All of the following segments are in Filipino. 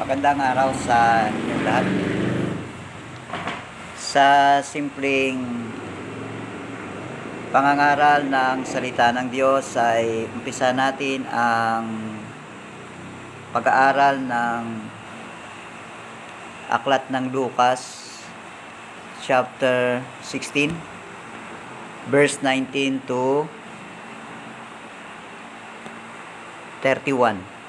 Magandang araw sa inyong lahat. Sa simpleng pangangaral ng salita ng Diyos ay umpisa natin ang pag-aaral ng Aklat ng Lucas chapter 16 verse 19 to 31.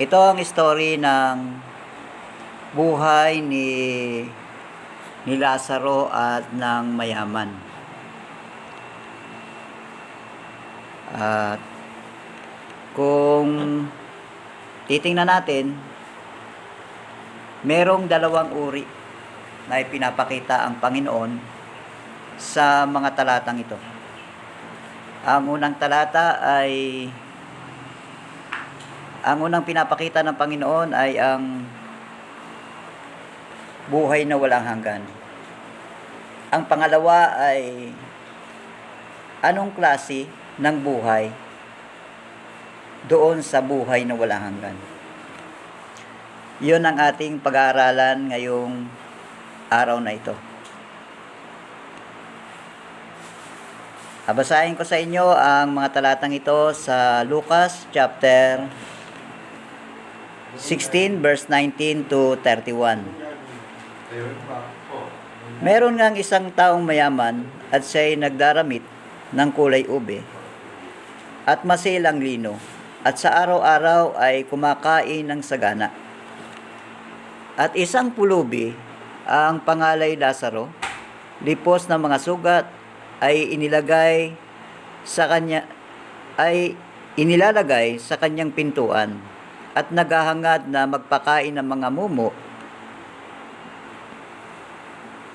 Ito ang story ng buhay ni ni Lazaro at ng mayaman. At kung titingnan natin, merong dalawang uri na ipinapakita ang Panginoon sa mga talatang ito. Ang unang talata ay ang unang pinapakita ng Panginoon ay ang buhay na walang hanggan. Ang pangalawa ay anong klase ng buhay doon sa buhay na walang hanggan. Yun ang ating pag-aaralan ngayong araw na ito. Abasahin ko sa inyo ang mga talatang ito sa Lucas chapter 16 verse 19 to 31. Meron ngang isang taong mayaman at siya'y nagdaramit ng kulay ube at masilang lino at sa araw-araw ay kumakain ng sagana. At isang pulubi, ang pangalay Lazaro, lipos ng mga sugat ay inilagay sa kanya ay inilalagay sa kanyang pintuan at naghahangad na magpakain ng mga mumo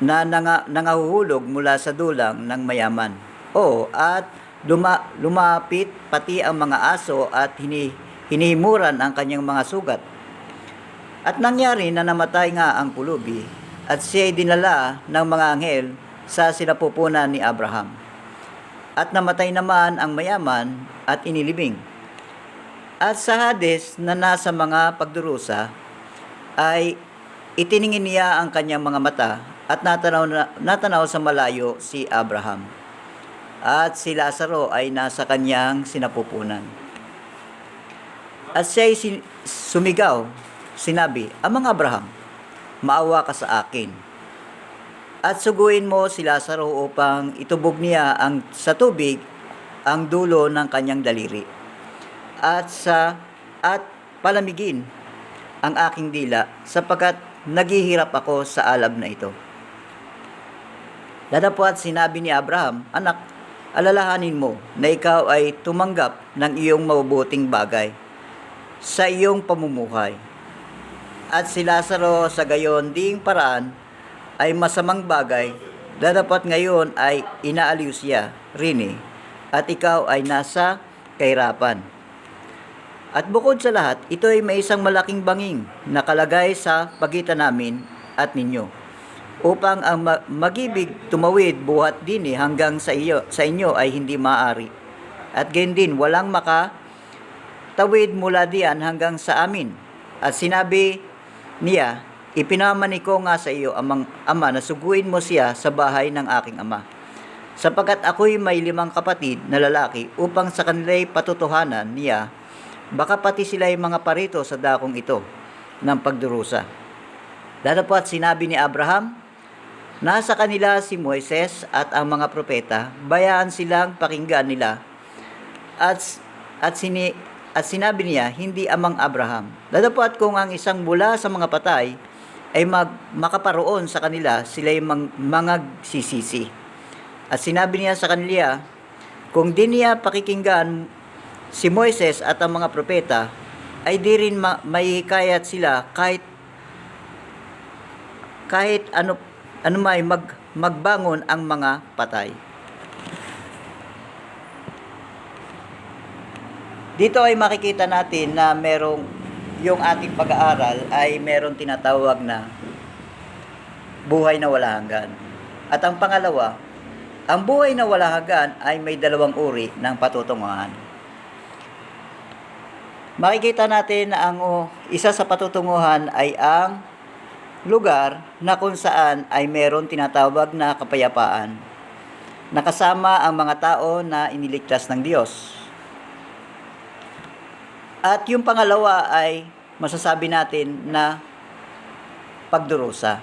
na nanga, nangahuhulog mula sa dulang ng mayaman. O at luma, lumapit pati ang mga aso at hini, hinihimuran ang kanyang mga sugat. At nangyari na namatay nga ang pulubi at siya'y dinala ng mga anghel sa sinapupunan ni Abraham. At namatay naman ang mayaman at inilibing. At sa Hades na nasa mga pagdurusa ay itiningin niya ang kanyang mga mata at natanaw, na, natanaw sa malayo si Abraham. At si Lazaro ay nasa kanyang sinapupunan. At siya'y si- sumigaw, sinabi, Amang Abraham, maawa ka sa akin. At suguin mo si Lazaro upang itubog niya ang, sa tubig ang dulo ng kanyang daliri. At sa at palamigin ang aking dila sapagkat naghihirap ako sa alab na ito. Dadapot sinabi ni Abraham, Anak, alalahanin mo na ikaw ay tumanggap ng iyong mabubuting bagay sa iyong pamumuhay. At si Lazaro sa gayon ding paraan ay masamang bagay, dadapat ngayon ay inaaliw siya, rini, at ikaw ay nasa kahirapan. At bukod sa lahat, ito ay may isang malaking banging nakalagay sa pagitan namin at ninyo upang ang ma- magibig tumawid buhat din eh hanggang sa iyo sa inyo ay hindi maaari. At gayon din walang maka tawid mula diyan hanggang sa amin. At sinabi niya, ipinamani ko nga sa iyo amang ama na suguin mo siya sa bahay ng aking ama. Sapagkat ako'y may limang kapatid na lalaki upang sa kanila'y patutuhanan niya, baka pati sila'y mga parito sa dakong ito ng pagdurusa. Datapot sinabi ni Abraham, Nasa kanila si Moises at ang mga propeta, bayaan silang pakinggan nila. At, at, sini, at sinabi niya, hindi amang Abraham. Datapot kung ang isang mula sa mga patay ay mag, makaparoon sa kanila, sila'y mang, mga sisisi. At sinabi niya sa kanila, kung di niya pakikinggan si Moises at ang mga propeta, ay di rin ma- mahihikayat sila kahit kahit ano ano may mag, magbangon ang mga patay. Dito ay makikita natin na merong yung ating pag-aaral ay meron tinatawag na buhay na wala hanggan. At ang pangalawa, ang buhay na wala hanggan ay may dalawang uri ng patutunguhan. Makikita natin na ang oh, isa sa patutunguhan ay ang lugar na kung saan ay meron tinatawag na kapayapaan. Nakasama ang mga tao na iniligtas ng Diyos. At yung pangalawa ay masasabi natin na pagdurusa.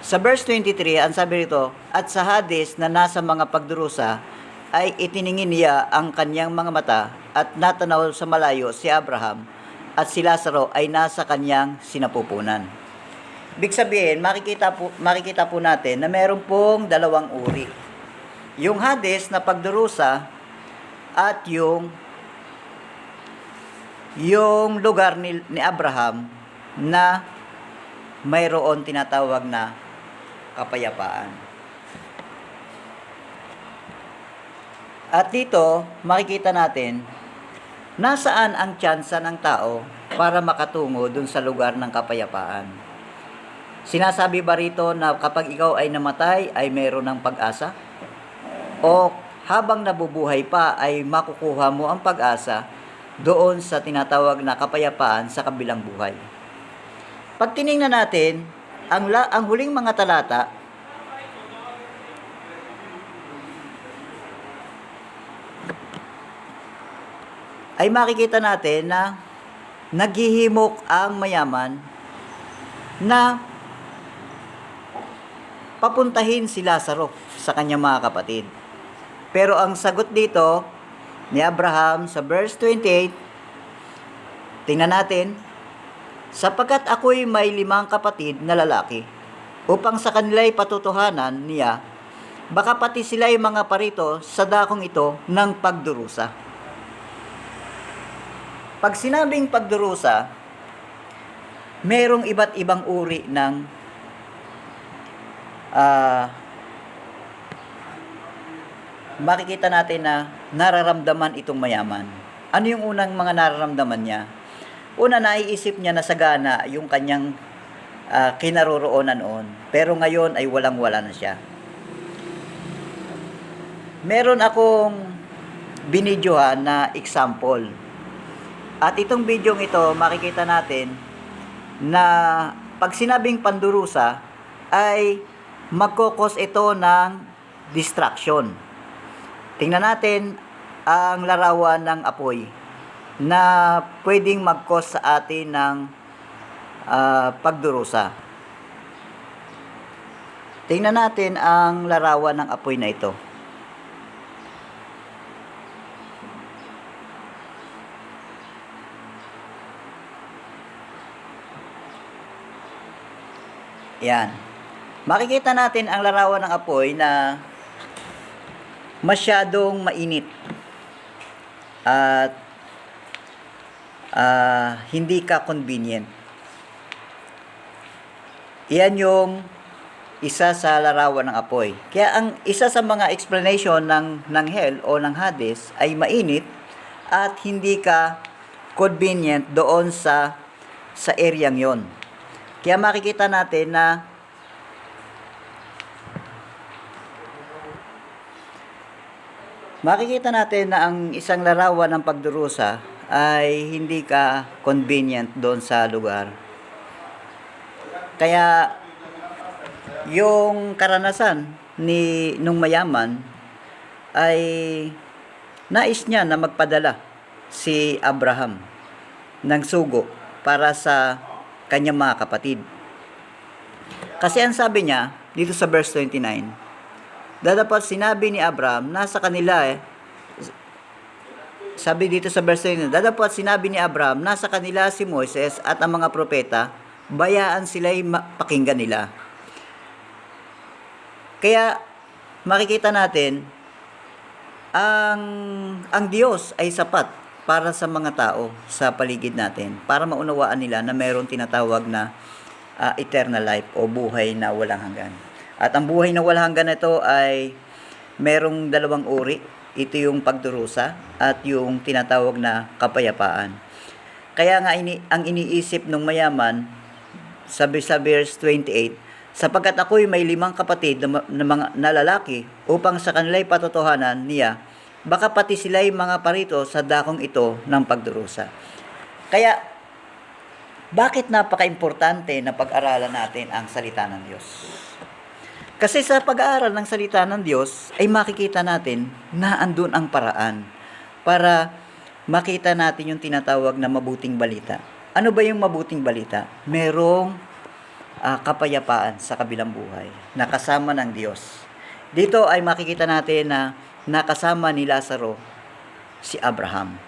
Sa verse 23, ang sabi rito, At sa Hades na nasa mga pagdurusa, ay itiningin niya ang kanyang mga mata at natanaw sa malayo si Abraham at si Lazaro ay nasa kanyang sinapupunan. Big sabihin, makikita po, makikita po natin na meron pong dalawang uri. Yung Hades na pagdurusa at yung yung lugar ni, ni Abraham na mayroon tinatawag na kapayapaan. At dito, makikita natin nasaan ang tsansa ng tao para makatungo dun sa lugar ng kapayapaan. Sinasabi ba rito na kapag ikaw ay namatay ay mayroon ng pag-asa? O habang nabubuhay pa ay makukuha mo ang pag-asa doon sa tinatawag na kapayapaan sa kabilang buhay? Pag tiningnan natin, ang, la, ang huling mga talata, ay makikita natin na naghihimok ang mayaman na papuntahin si Lazaro sa kanyang mga kapatid. Pero ang sagot dito ni Abraham sa verse 28, tingnan natin, sapagkat ako'y may limang kapatid na lalaki, upang sa kanila'y patutuhanan niya, baka pati sila'y mga parito sa dakong ito ng pagdurusa. Pag sinabing pagdurusa, merong iba't ibang uri ng ah makikita natin na nararamdaman itong mayaman. Ano yung unang mga nararamdaman niya? Una, naiisip niya na sagana yung kanyang ah, kinaroroonan noon. Pero ngayon ay walang-wala na siya. Meron akong binidyohan na example. At itong bidyong ito, makikita natin na pag sinabing pandurusa ay magkokos ito ng distraction. Tingnan natin ang larawan ng apoy na pwedeng mag-cause sa atin ng ah, pagdurusa. Tingnan natin ang larawan ng apoy na ito. Yan. Makikita natin ang larawan ng apoy na masyadong mainit. At ah, hindi ka convenient. Yan yung isa sa larawan ng apoy. Kaya ang isa sa mga explanation ng, ng hell o ng Hades ay mainit at hindi ka convenient doon sa sa areang yon. Kaya makikita natin na makikita natin na ang isang larawan ng pagdurusa ay hindi ka convenient doon sa lugar. Kaya yung karanasan ni nung mayaman ay nais niya na magpadala si Abraham ng sugo para sa kanyang mga kapatid. Kasi ang sabi niya dito sa verse 29, dadapat sinabi ni Abraham, nasa kanila eh, sabi dito sa verse 29, dadapat sinabi ni Abraham, nasa kanila si Moises at ang mga propeta, bayaan sila'y pakinggan nila. Kaya makikita natin ang ang Diyos ay sapat para sa mga tao sa paligid natin para maunawaan nila na mayroon tinatawag na ah, eternal life o buhay na walang hanggan. At ang buhay na walang hanggan ito ay merong dalawang uri. Ito yung pagdurusa at yung tinatawag na kapayapaan. Kaya nga ini, ang iniisip ng mayaman sabi sa verse 28, sapagkat ako'y may limang kapatid na, na mga na lalaki upang sa kanila'y patotohanan niya, baka pati sila'y mga parito sa dakong ito ng pagdurusa. Kaya, bakit napaka-importante na pag-aralan natin ang salita ng Diyos? Kasi sa pag-aaral ng salita ng Diyos ay makikita natin na andun ang paraan para makita natin yung tinatawag na mabuting balita. Ano ba yung mabuting balita? Merong ah, kapayapaan sa kabilang buhay na kasama ng Diyos. Dito ay makikita natin na nakasama ni Lazaro si Abraham.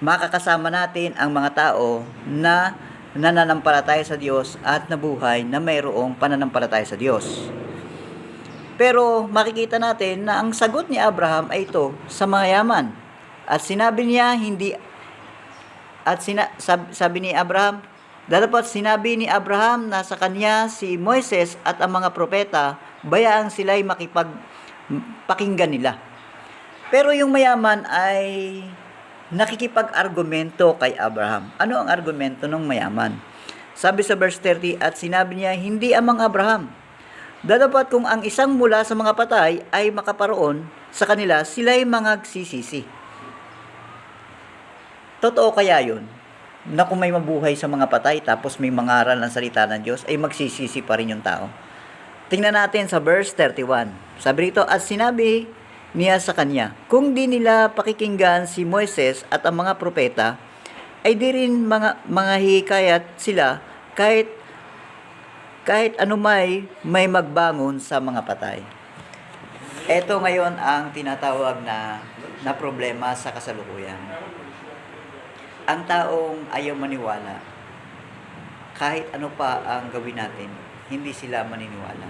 Makakasama natin ang mga tao na nananampalataya sa Diyos at nabuhay na mayroong pananampalataya sa Diyos. Pero makikita natin na ang sagot ni Abraham ay ito sa mayaman. At sinabi niya hindi at sina, sab, sabi ni Abraham, dalapat sinabi ni Abraham na sa kanya si Moises at ang mga propeta, bayaan sila'y makipag pakinggan nila. Pero yung mayaman ay nakikipag-argumento kay Abraham. Ano ang argumento ng mayaman? Sabi sa verse 30, at sinabi niya, hindi amang Abraham. Dadapat kung ang isang mula sa mga patay ay makaparoon sa kanila, sila'y mga sisisi. Totoo kaya yun? Na kung may mabuhay sa mga patay tapos may mangaral ng salita ng Diyos, ay magsisisi pa rin yung tao. Tingnan natin sa verse 31. Sabi rito, at sinabi niya sa kanya, kung di nila pakikinggan si Moises at ang mga propeta, ay di rin mga, mga hikayat sila kahit kahit anumay may magbangon sa mga patay. Ito ngayon ang tinatawag na na problema sa kasalukuyan. Ang taong ayaw maniwala, kahit ano pa ang gawin natin, hindi sila maniniwala.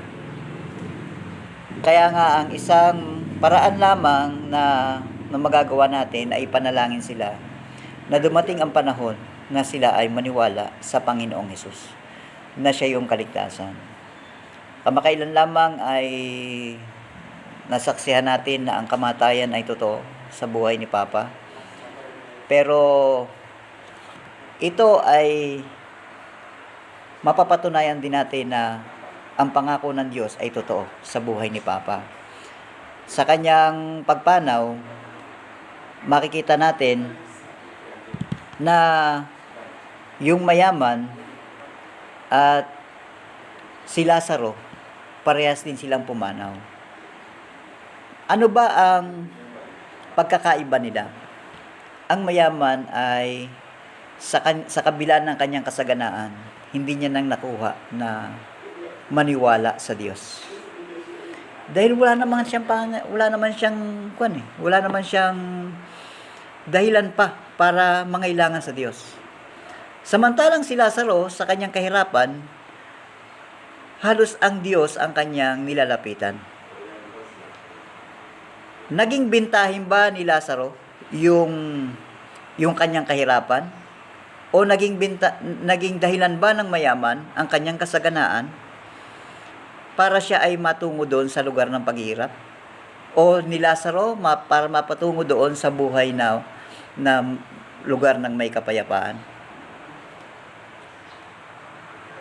Kaya nga ang isang paraan lamang na, na magagawa natin ay panalangin sila na dumating ang panahon na sila ay maniwala sa Panginoong Hesus na siya yung kaligtasan. Kamakailan lamang ay nasaksihan natin na ang kamatayan ay totoo sa buhay ni Papa. Pero ito ay mapapatunayan din natin na ang pangako ng Diyos ay totoo sa buhay ni Papa. Sa kanyang pagpanaw, makikita natin na yung mayaman at si Lazaro, parehas din silang pumanaw. Ano ba ang pagkakaiba nila? Ang mayaman ay sa, kan- sa kabila ng kanyang kasaganaan, hindi niya nang nakuha na maniwala sa Diyos. Dahil wala naman siyang wala naman siyang kwan eh, wala naman siyang dahilan pa para mangailangan sa Diyos. Samantalang si Lazaro sa kanyang kahirapan, halos ang Diyos ang kanyang nilalapitan. Naging bintahin ba ni Lazaro yung yung kanyang kahirapan? O naging binta, naging dahilan ba ng mayaman ang kanyang kasaganaan para siya ay matungo doon sa lugar ng paghihirap? O ni Lazaro ma, para mapatungo doon sa buhay na na lugar ng may kapayapaan?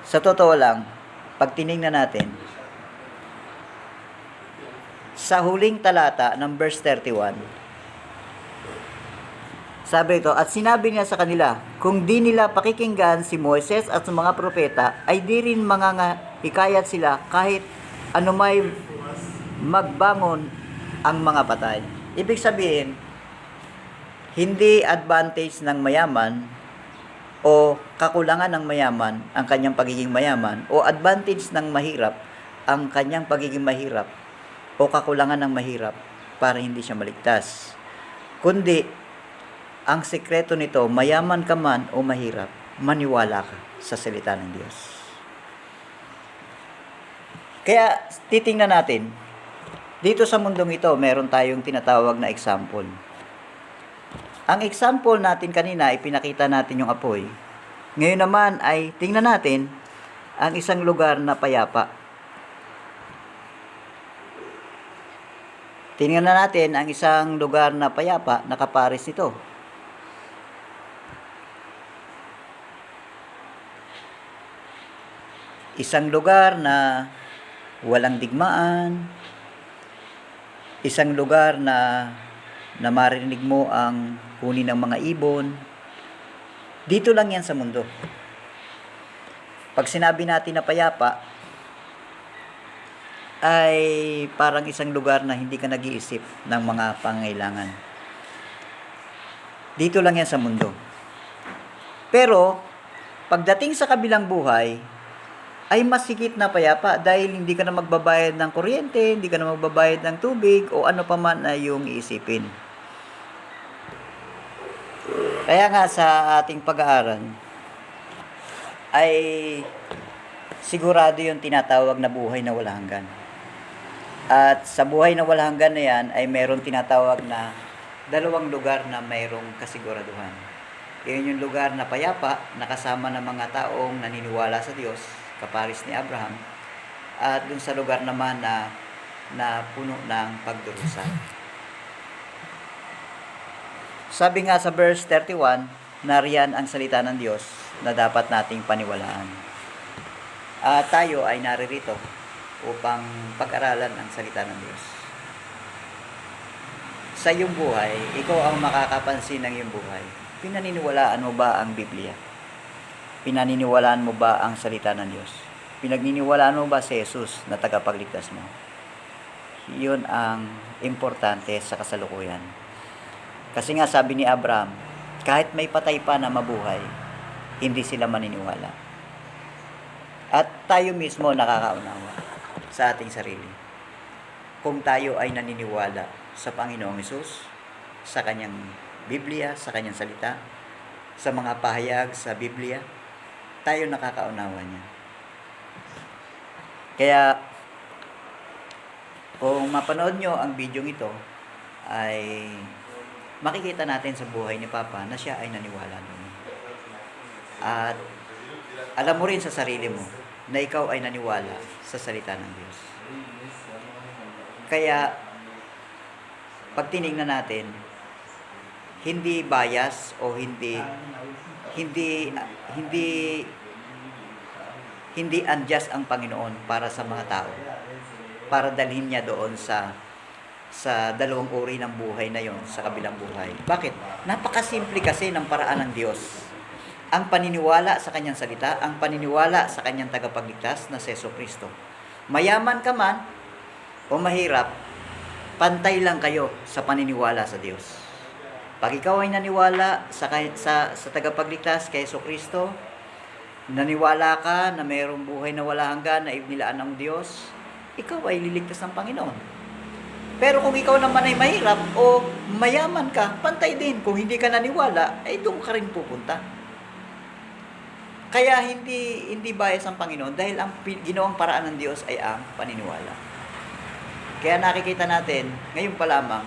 Sa totoo lang, pag tiningnan natin, sa huling talata ng verse 31, sabi ito, at sinabi niya sa kanila, kung di nila pakikinggan si Moises at sa mga propeta, ay di rin mga hikayat sila kahit anumay magbangon ang mga patay. Ibig sabihin, hindi advantage ng mayaman o kakulangan ng mayaman ang kanyang pagiging mayaman o advantage ng mahirap ang kanyang pagiging mahirap o kakulangan ng mahirap para hindi siya maligtas. Kundi, ang sekreto nito, mayaman ka man o mahirap, maniwala ka sa salita ng Diyos. Kaya, titingnan natin, dito sa mundong ito, meron tayong tinatawag na example. Ang example natin kanina, ipinakita natin yung apoy. Ngayon naman ay tingnan natin ang isang lugar na payapa. Tingnan na natin ang isang lugar na payapa na kapares nito. Isang lugar na walang digmaan, isang lugar na na marinig mo ang huni ng mga ibon, Dito lang yan sa mundo. Pag sinabi natin na payapa, ay parang isang lugar na hindi ka nag-iisip ng mga pangailangan. Dito lang yan sa mundo. Pero, pagdating sa kabilang buhay, ay mas higit na payapa dahil hindi ka na magbabayad ng kuryente, hindi ka na magbabayad ng tubig o ano pa man na yung iisipin. Kaya nga sa ating pag-aaral ay sigurado yung tinatawag na buhay na wala hanggan. At sa buhay na wala hanggan na yan ay mayroong tinatawag na dalawang lugar na mayroong kasiguraduhan. Iyon yung lugar na payapa, nakasama ng mga taong naniniwala sa Diyos, kaparis ni Abraham, at dun sa lugar naman na, na puno ng pagdurusa. Sabi nga sa verse 31, nariyan ang salita ng Diyos na dapat nating paniwalaan. At tayo ay naririto upang pag-aralan ang salita ng Diyos. Sa iyong buhay, ikaw ang makakapansin ng iyong buhay. Pinaniniwalaan mo ba ang Biblia? Pinaniniwalaan mo ba ang salita ng Diyos? Pinagniniwalaan mo ba si Jesus na tagapagligtas mo? Yun ang importante sa kasalukuyan. Kasi nga sabi ni Abraham, kahit may patay pa na mabuhay, hindi sila maniniwala. At tayo mismo nakakaunawa sa ating sarili. Kung tayo ay naniniwala sa Panginoong Isus, sa kanyang Biblia, sa kanyang salita, sa mga pahayag sa Biblia, tayo nakakaunawa niya. Kaya, kung mapanood nyo ang video ito, ay makikita natin sa buhay ni Papa na siya ay naniwala doon. At alam mo rin sa sarili mo na ikaw ay naniwala sa salita ng Diyos. Kaya, pag tinignan natin, hindi bias o hindi hindi hindi hindi unjust ang Panginoon para sa mga tao para dalhin niya doon sa sa dalawang uri ng buhay na yon sa kabilang buhay. Bakit? Napakasimple kasi ng paraan ng Diyos. Ang paniniwala sa kanyang salita, ang paniniwala sa kanyang tagapagligtas na Seso Kristo. Mayaman ka man o mahirap, pantay lang kayo sa paniniwala sa Diyos. Pag ikaw ay naniwala sa, sa, sa tagapagligtas kay Yeso Kristo, naniwala ka na mayroong buhay na wala hanggan na ibnilaan ng Diyos, ikaw ay liligtas ng Panginoon. Pero kung ikaw naman ay mahirap o mayaman ka, pantay din. Kung hindi ka naniwala, ay doon ka rin pupunta. Kaya hindi hindi bias ang Panginoon dahil ang ginawang paraan ng Diyos ay ang paniniwala. Kaya nakikita natin, ngayon pa lamang,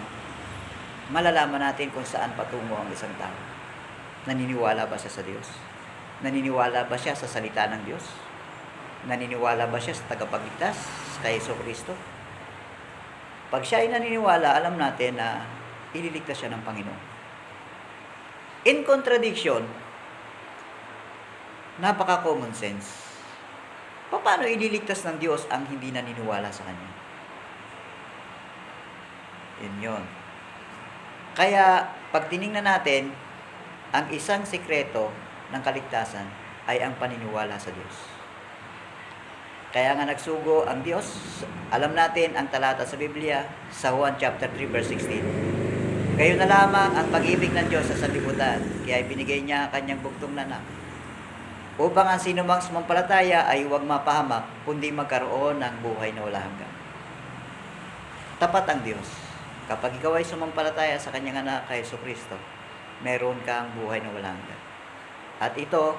malalaman natin kung saan patungo ang isang tao. Naniniwala ba siya sa Diyos? Naniniwala ba siya sa salita ng Diyos? Naniniwala ba siya sa tagapagligtas kay Yeso Kristo? Pag siya ay naniniwala, alam natin na ililigtas siya ng Panginoon. In contradiction, napaka common sense. Paano ililigtas ng Diyos ang hindi naniniwala sa Kanya? Yun yun. Kaya, pag tiningnan natin, ang isang sikreto ng kaligtasan ay ang paniniwala sa Diyos. Kaya nga nagsugo ang Diyos. Alam natin ang talata sa Biblia sa Juan chapter 3 verse 16. Kayo na lamang ang pag-ibig ng Diyos sa sanlibutan, kaya ibinigay niya ang kanyang bugtong na anak. Upang ang sinumang sumampalataya ay huwag mapahamak, kundi magkaroon ng buhay na wala hanggan. Tapat ang Diyos. Kapag ikaw ay sumampalataya sa kanyang anak kay Kristo, meron kang buhay na wala hanggan. At ito,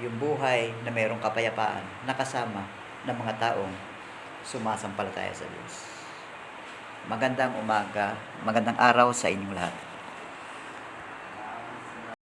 yung buhay na mayroong kapayapaan, nakasama ng mga taong sumasampalataya sa Diyos. Magandang umaga, magandang araw sa inyong lahat.